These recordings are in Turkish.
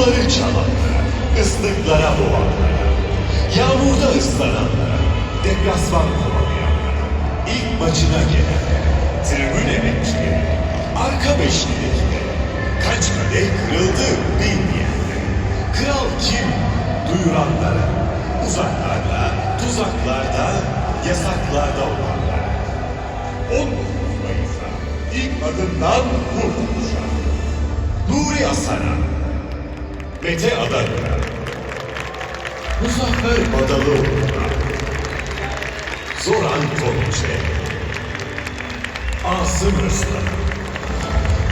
suları çalanlara, ıslıklara boğanlara, yağmurda ıslananlara, deplasman kovalayanlara, ilk maçına gelenlere, tribün emekçileri, arka beşlilikleri, kaç kadeh kırıldı bilmeyenlere, kral kim duyuranlara, uzaklarda, tuzaklarda, yasaklarda olanlara, 19 Mayıs'a ilk adımdan vurulmuşa. Nuri Aslan'a, Mete Adar'a, Muzaffer Badalıoğlu'na, Zoran Tonç'e, Asım Özkan'a,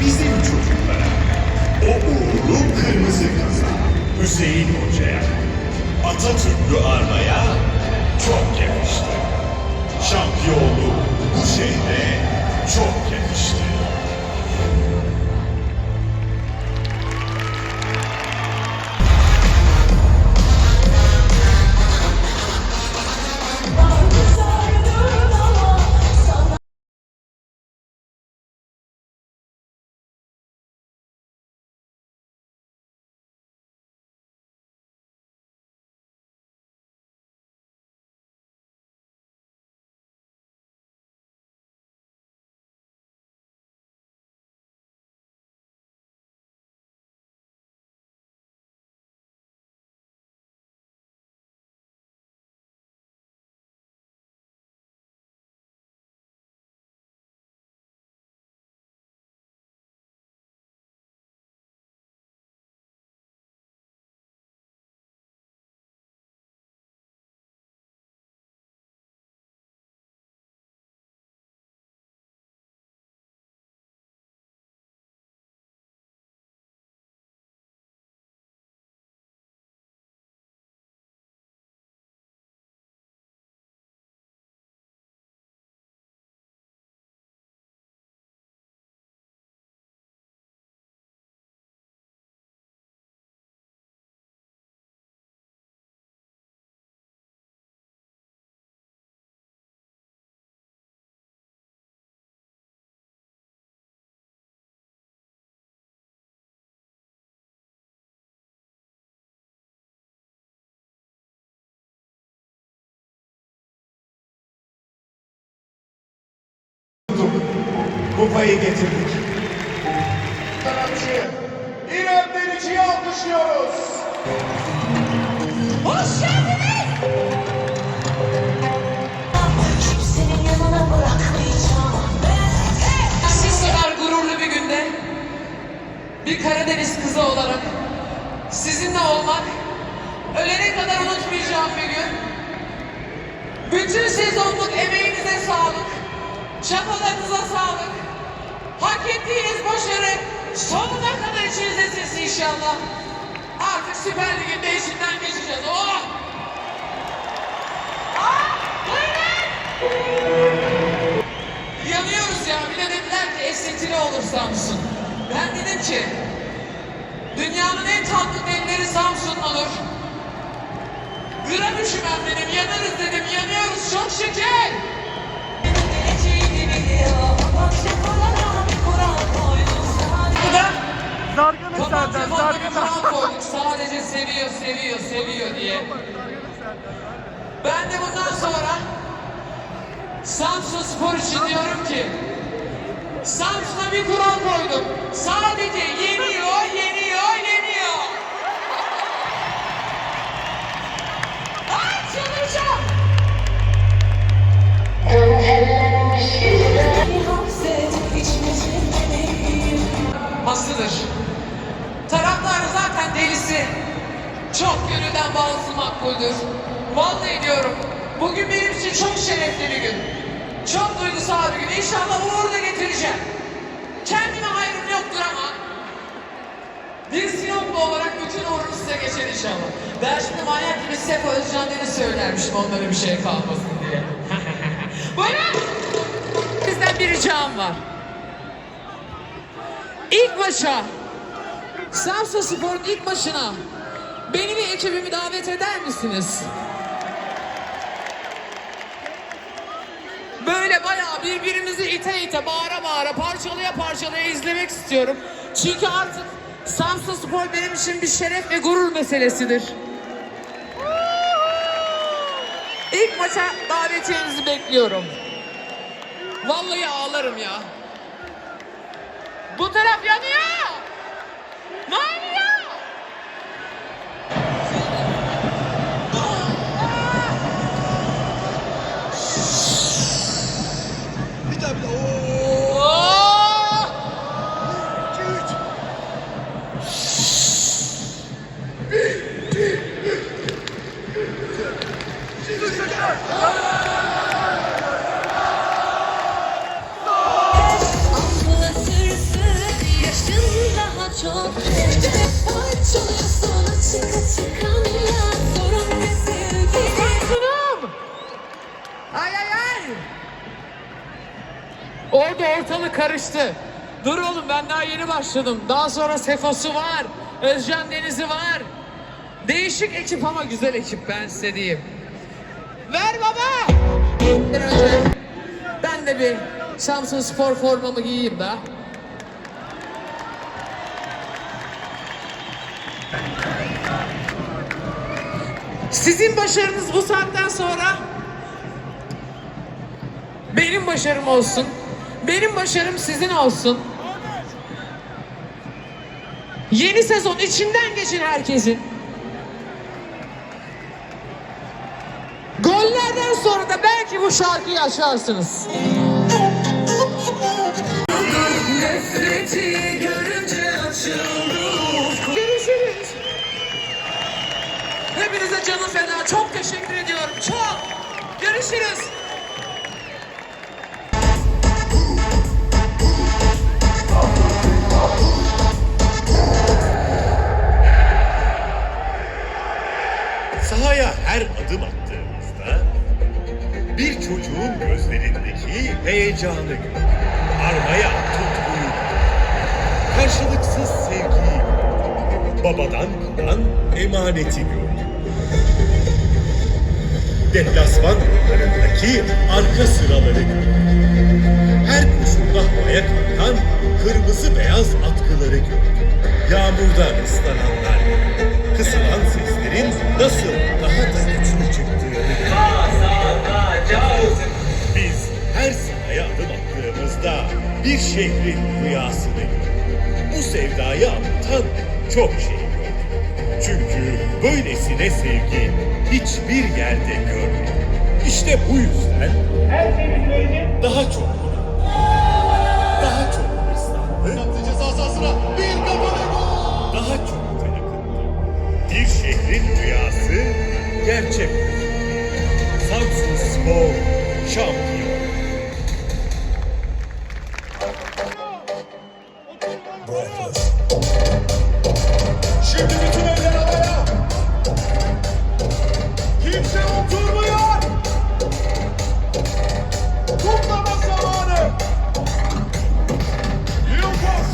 bizim çocuklara, o uğurlu kırmızı kıza, Hüseyin Hoca'ya, Atatürk'lü Arma'ya çok yakıştı. Şampiyonluk bu şehre çok yakıştı. Kupayı getirdik. sanatçı İrem Derici'yi alkışlıyoruz. Hoş geldiniz. Kimsenin yanına bırakmayacağım. Siz kadar gururlu bir günde bir Karadeniz kızı olarak sizinle olmak ölene kadar unutmayacağım bir gün. Bütün sezonluk emeğinize sağlık, çabalarınıza sağlık. Hak ettiğiniz başarı sonuna kadar içinizde sesi inşallah. Artık Süper Lig'in de içinden geçeceğiz. Oh! Ah! Yanıyoruz ya. Bir de dediler ki esintili olur Samsun. Ben dedim ki dünyanın en tatlı delileri Samsun olur. Gram üşümem dedim. Yanarız dedim. Yanıyoruz çok şeker. Geleceğini biliyor. Bu da Zargan eserden, Zargan falan. Sadece seviyor, seviyor, seviyor diye. Ben de bundan sonra Samsun Spor için diyorum ki Samsun'a bir kural koydum. Sadece 20 Çok gönülden bağlısı makbuldür. Vallahi diyorum. Bugün benim için çok şerefli bir gün. Çok duygusal bir gün. İnşallah uğur da getireceğim. Kendime hayrım yoktur ama bir Sinoplu olarak bütün uğrum size geçer inşallah. Ben şimdi manyak gibi Sefa Özcan Deniz söylermişim onlara bir şey kalmasın diye. Buyurun. Sizden bir ricam var. İlk maça Samsun Spor'un ilk maçına beni ve ekibimi davet eder misiniz? Böyle bayağı birbirimizi ite ite bağıra bağıra parçalaya parçalaya izlemek istiyorum. Çünkü artık Samsun Spor benim için bir şeref ve gurur meselesidir. İlk maça davetiyenizi bekliyorum. Vallahi ağlarım ya. Bu taraf yanıyor. Ay ay ay! Orada ortalık karıştı. Dur oğlum ben daha yeni başladım. Daha sonra Sefosu var. Özcan Deniz'i var. Değişik ekip ama güzel ekip ben size diyeyim. Ver baba! Ben de bir Samsun Spor formamı giyeyim daha. Sizin başarınız bu saatten sonra benim başarım olsun. Benim başarım sizin olsun. Yeni sezon içinden geçin herkesin. Gollerden sonra da belki bu şarkıyı açarsınız. Nefreti görünce. Görüşürüz. Hepinize canı feda. Çok teşekkür ediyorum. Çok. Görüşürüz. Çocuğun gözlerindeki heyecanı gördük. Armaya tutkuyu, karşılıksız sevgiyi, babadan kalan emaneti gördük. Deplasman yollarındaki arka sıraları gördük. Her koşulda havaya kalkan kırmızı beyaz atkıları gördük. Yağmurdan ıslananlar, kısılan seslerin nasıl bir şehrin rüyasını gördük. Bu sevdayı anlatan çok şey. Çünkü böylesine sevgi hiçbir yerde görmedik. İşte bu yüzden daha çok daha çok hırslandı. Yaptı ceza sahasına bir kafalı gol. Daha çok. Bir şehrin rüyası gerçek. Samsun Spor şampiyon. Kutlama zamanı. Yılmaz.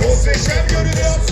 Muhteşem görünüyorsunuz.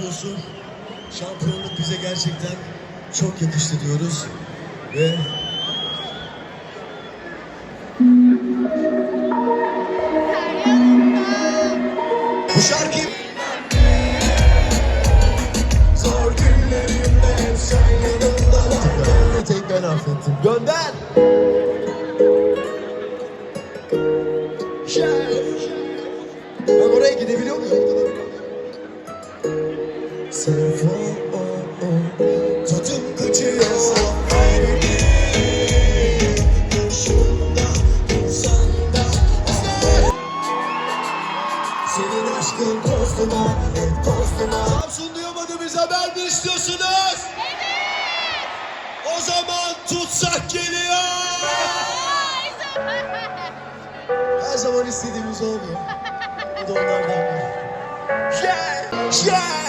Gözüküyorsun. Şampiyonluk bize gerçekten çok yakıştı diyoruz. Ve bu şarkı Zor günlerimde sen yanımda vardın Tek ben affettim. Gönder! Ben oraya gidebiliyor muyum? Tadım kaçıyor. Senin aşkın dostuma Hep dostuma Samsun duyamadı bize haber mi istiyorsunuz? O zaman tutsak geliyor. Her zaman istediğimiz olmuyor. Bu da onlardan biri Yeah, yeah.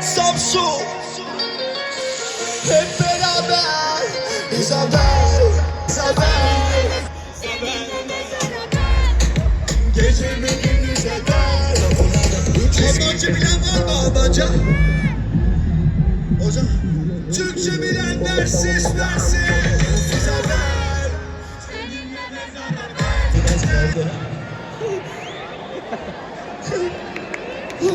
Samsun Hep beraber Isabel Isabel Gecemi gündüz eder Almanca bilen var mı Almanca? Hocam Türkçe bilenler ses versin Isabel Biraz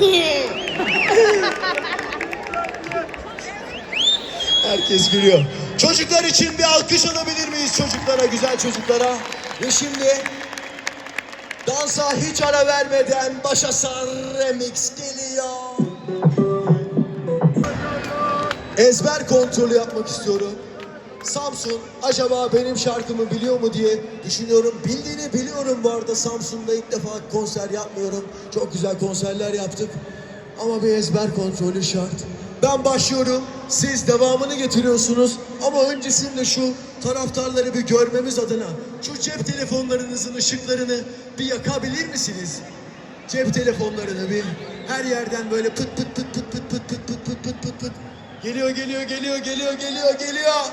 Herkes gülüyor. Çocuklar için bir alkış alabilir miyiz çocuklara, güzel çocuklara? Ve şimdi dansa hiç ara vermeden başa sar remix geliyor. Ezber kontrolü yapmak istiyorum. Samsun acaba benim şarkımı biliyor mu diye düşünüyorum. Bildiğini biliyorum bu arada Samsun'da ilk defa konser yapmıyorum. Çok güzel konserler yaptık. Ama bir ezber kontrolü şart. Ben başlıyorum. Siz devamını getiriyorsunuz. Ama öncesinde şu taraftarları bir görmemiz adına şu cep telefonlarınızın ışıklarını bir yakabilir misiniz? Cep telefonlarını bir her yerden böyle pıt pıt pıt pıt pıt pıt pıt pıt pıt pıt pıt geliyor geliyor geliyor geliyor geliyor geliyor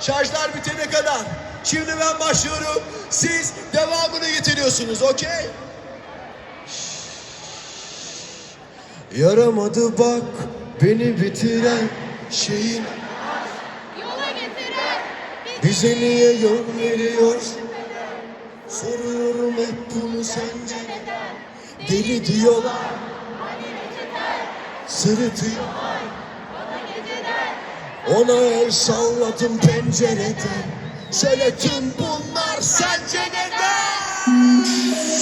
şarjlar bitene kadar. Şimdi ben başlıyorum. Siz devamını getiriyorsunuz okey? Yaramadı bak beni bitiren şeyin. Yola getiren bize niye yol veriyor? Soruyorum hep bunu sence. Deli diyorlar. sırıtıyor Ona el salladım pencereden Söyle tüm bunlar sence neden?